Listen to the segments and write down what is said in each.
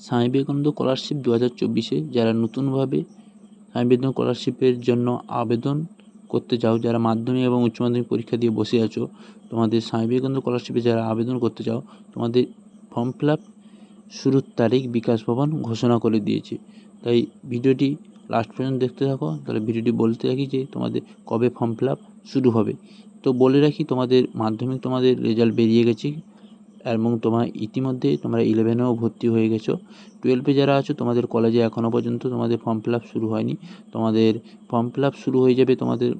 Swami Vivekananda scholarship দু হাজার চব্বিশে যারা নতুনভাবে স্বামী বিবেকানন্দ স্কলারশিপের জন্য আবেদন করতে চাও যারা মাধ্যমিক এবং উচ্চ মাধ্যমিক পরীক্ষা দিয়ে বসে আছো, তোমাদের স্বামী বিবেকানন্দ স্কলারশিপে যারা আবেদন করতে চাও তোমাদের ফর্ম ফিল আপ শুরুর তারিখ বিকাশ ভবন ঘোষণা করে দিয়েছে। তাই ভিডিওটি লাস্ট পর্যন্ত দেখতে থাকো, তাহলে ভিডিওটি বলতে থাকি যে তোমাদের কবে ফর্ম ফিল আপ শুরু হবে। তো বলে রাখি তোমাদের মাধ্যমিক তোমাদের রেজাল্ট বেরিয়ে গেছে। এবং তোমার ইতিমধ্যে তোমরা ইলেভেনেও ভর্তি হয়ে গেছো। টুয়েলভে যারা আছো, তোমাদের কলেজে এখনও পর্যন্ত তোমাদের ফর্ম ফিল শুরু হয়নি। তোমাদের ফর্ম ফিল শুরু হয়ে যাবে তোমাদের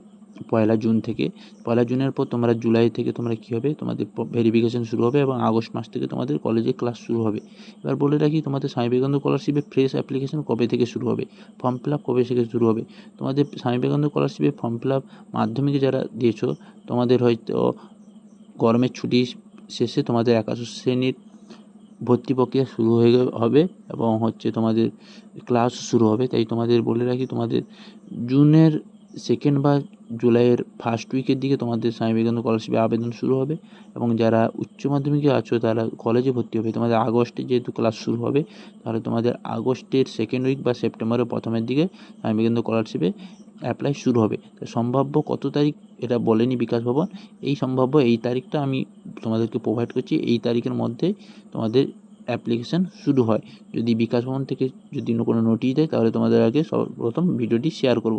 পয়লা জুন থেকে। পয়লা জুনের পর তোমরা জুলাই থেকে তোমরা কী হবে? তোমাদের ভেরিফিকেশন শুরু হবে এবং আগস্ট মাস থেকে তোমাদের কলেজে ক্লাস শুরু হবে। এবার বলে রাখি, তোমাদের স্বামী বিবেকানন্দ স্কলারশিপে ফ্রেশ অ্যাপ্লিকেশন কবে থেকে শুরু হবে? ফর্ম ফিল কবে থেকে শুরু হবে? তোমাদের স্বামী বিবেকানন্দ স্কলারশিপের ফর্ম ফিল মাধ্যমিকে যারা দিয়েছ, তোমাদের হয়তো গরমের ছুটি শেষে তোমাদের একাদশ শ্রেণির ভর্তি প্রক্রিয়া শুরু হয়ে হবে এবং হচ্ছে তোমাদের ক্লাস শুরু হবে। তাই তোমাদের বলে রাখি, তোমাদের জুনের সেকেন্ড বা জুলাইয়ের ফার্স্ট উইকের দিকে তোমাদের স্বামী বিবেকানন্দ স্কলারশিপে আবেদন শুরু হবে এবং যারা উচ্চ মাধ্যমিকে আছো, তারা কলেজে ভর্তি হবে। তোমাদের আগস্টে যেহেতু ক্লাস শুরু হবে, তাহলে তোমাদের আগস্টের সেকেন্ড উইক বা সেপ্টেম্বরের প্রথমের দিকে স্বামী বিবেকানন্দ স্কলারশিপে অ্যাপ্লাই শুরু হবে। সম্ভাব্য কত তারিখ এটা বলেনি বিকাশ ভবন। এই সম্ভাব্য এই তারিখটা আমি তোমাদেরকে প্রোভাইড করছি। এই তারিখের মধ্যে তোমাদের অ্যাপ্লিকেশান শুরু হয়। যদি বিকাশ ভবন থেকে যদি কোনো নোটিশ দেয়, তাহলে তোমাদের আগে সর্বপ্রথম ভিডিওটি শেয়ার করব।